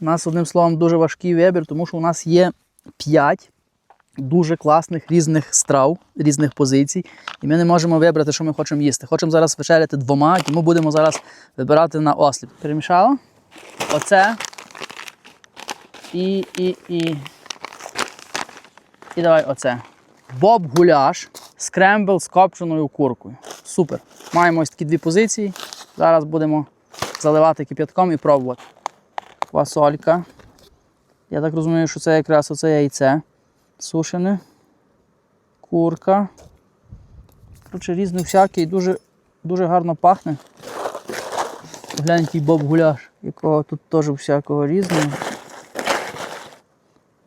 У нас, одним словом, дуже важкий вибір, тому що у нас є 5 дуже класних різних страв, різних позицій. І ми не можемо вибрати, що ми хочемо їсти. Хочемо зараз вечеряти двома, тому будемо зараз вибирати на осліп. Перемішала? Оце. І, і, і. І давай оце. Боб гуляш, скрембл з копченою куркою. Супер. Маємо ось такі дві позиції. Зараз будемо заливати кип'ятком і пробувати. Квасолька. Я так розумію, що це якраз оце яйце сушене. Курка. Коротше, різне всяке і дуже, дуже гарно пахне. Глянь, який боб гуляш, якого тут теж всякого різного.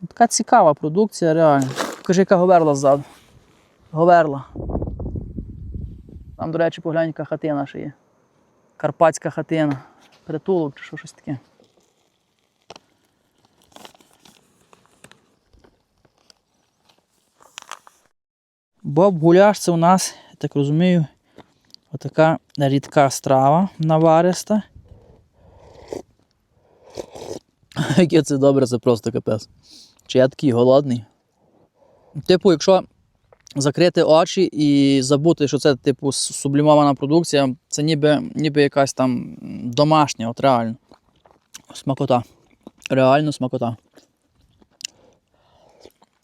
Така цікава продукція, реально. Покажи, яка говерла ззаду. Говерла. Там, до речі, поглянь, яка хатина ще є. Карпатська хатина. Притулок чи що щось таке. Боб гуляш це у нас, я так розумію, отака рідка страва навариста. Яке це добре, це просто капець. Чи я такий голодний? Типу, якщо закрити очі і забути, що це типу сублімована продукція, це ніби, ніби якась там домашня, от реально. Смакота. Реально смакота.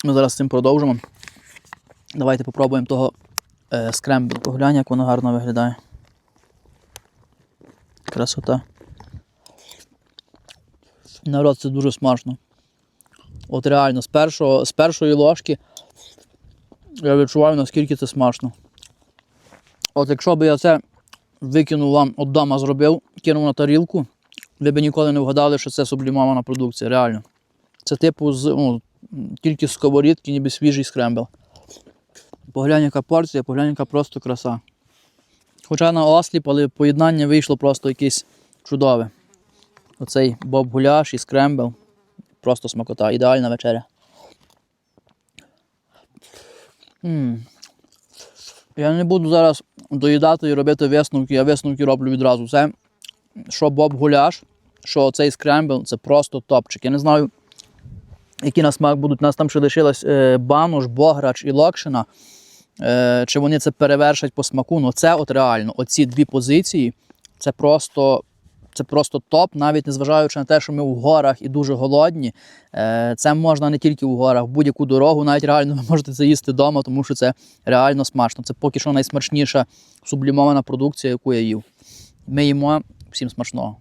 Ми зараз з цим продовжимо. Давайте попробуємо того е, скрембл. Поглянь, як воно гарно виглядає. Красота. Народ, це дуже смачно. От реально, з, першого, з першої ложки я відчуваю, наскільки це смачно. От якщо б я це викинув вам от дома зробив, кинув на тарілку, ви б ніколи не вгадали, що це сублімована продукція, реально. Це типу з, ну, тільки з сковорідки, ніби свіжий скрембл. Поглянь, яка порція, поглянь, яка просто краса. Хоча на осліп, але поєднання вийшло просто якесь чудове. Оцей боб гуляш і скрембл. Просто смакота. Ідеальна вечеря. м Я не буду зараз доїдати і робити висновки, я висновки роблю відразу. Це що боб гуляш, що цей скрембл, це просто топчик. Я не знаю, які на смак будуть. У нас там ще лишилось е, банош, бограч і локшина. Е, чи вони це перевершать по смаку? Ну це от реально, оці дві позиції, це просто, це просто топ, навіть незважаючи на те, що ми в горах і дуже голодні. Е, це можна не тільки в горах, в будь-яку дорогу, навіть реально ви можете це їсти вдома, тому що це реально смачно. Це поки що найсмачніша сублімована продукція, яку я їв. Ми їмо всім смачного.